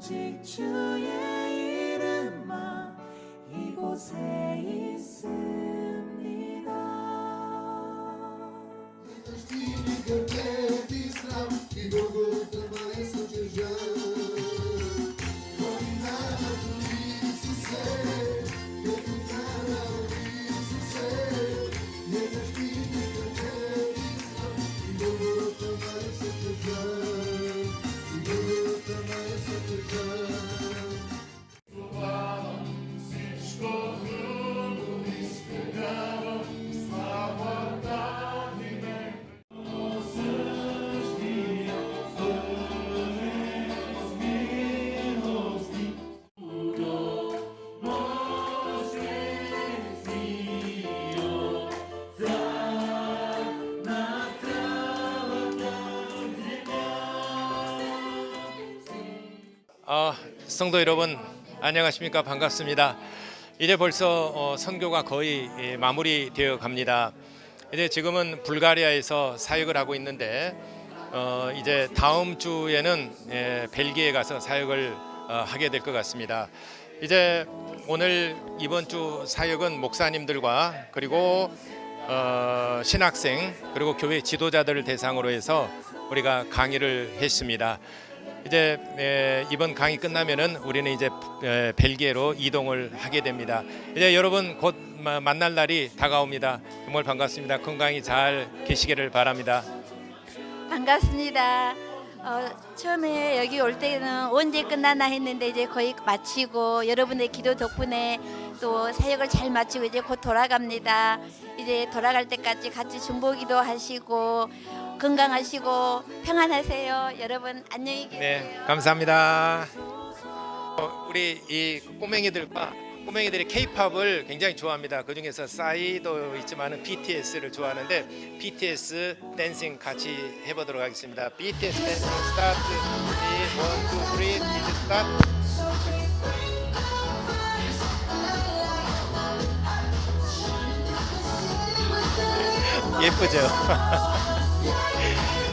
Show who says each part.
Speaker 1: 오직 주의 이름만 이곳에 있습니다
Speaker 2: Espírito que Islam e Golgotha mais Dominava
Speaker 3: 아, 성도 여러분 안녕하십니까 반갑습니다. 이제 벌써 어, 선교가 거의 예, 마무리되어 갑니다. 이제 지금은 불가리아에서 사역을 하고 있는데 어, 이제 다음 주에는 예, 벨기에 가서 사역을 어, 하게 될 것 같습니다. 이제 오늘 이번 주 사역은 목사님들과 그리고 어, 신학생 그리고 교회 지도자들을 대상으로 해서 우리가 강의를 했습니다. 이제 에, 이번 강의 끝나면은 우리는 이제 에, 벨기에로 이동을 하게 됩니다. 이제 여러분 곧 마- 만날 날이 다가옵니다. 정말 반갑습니다. 건강히 잘 계시기를 바랍니다.
Speaker 4: 반갑습니다. 어, 처음에 여기 올 때는 언제 끝나나 했는데 이제 거의 마치고 여러분의 기도 덕분에 또 사역을 잘 마치고 이제 곧 돌아갑니다. 이제 돌아갈 때까지 같이 중보기도 하시고 건강하시고 평안하세요. 여러분 안녕히 계세요.
Speaker 3: 네, 감사합니다. 어, 우리 이 꼬맹이들과 꼬맹이들이 K-팝을 굉장히 좋아합니다. 그 중에서 싸이도 있지만은 BTS를 좋아하는데 BTS 댄싱 같이 해보도록 하겠습니다. BTS 댄싱 스타트. 원, 투, 쓰리, 이제 스타트. 예쁘죠?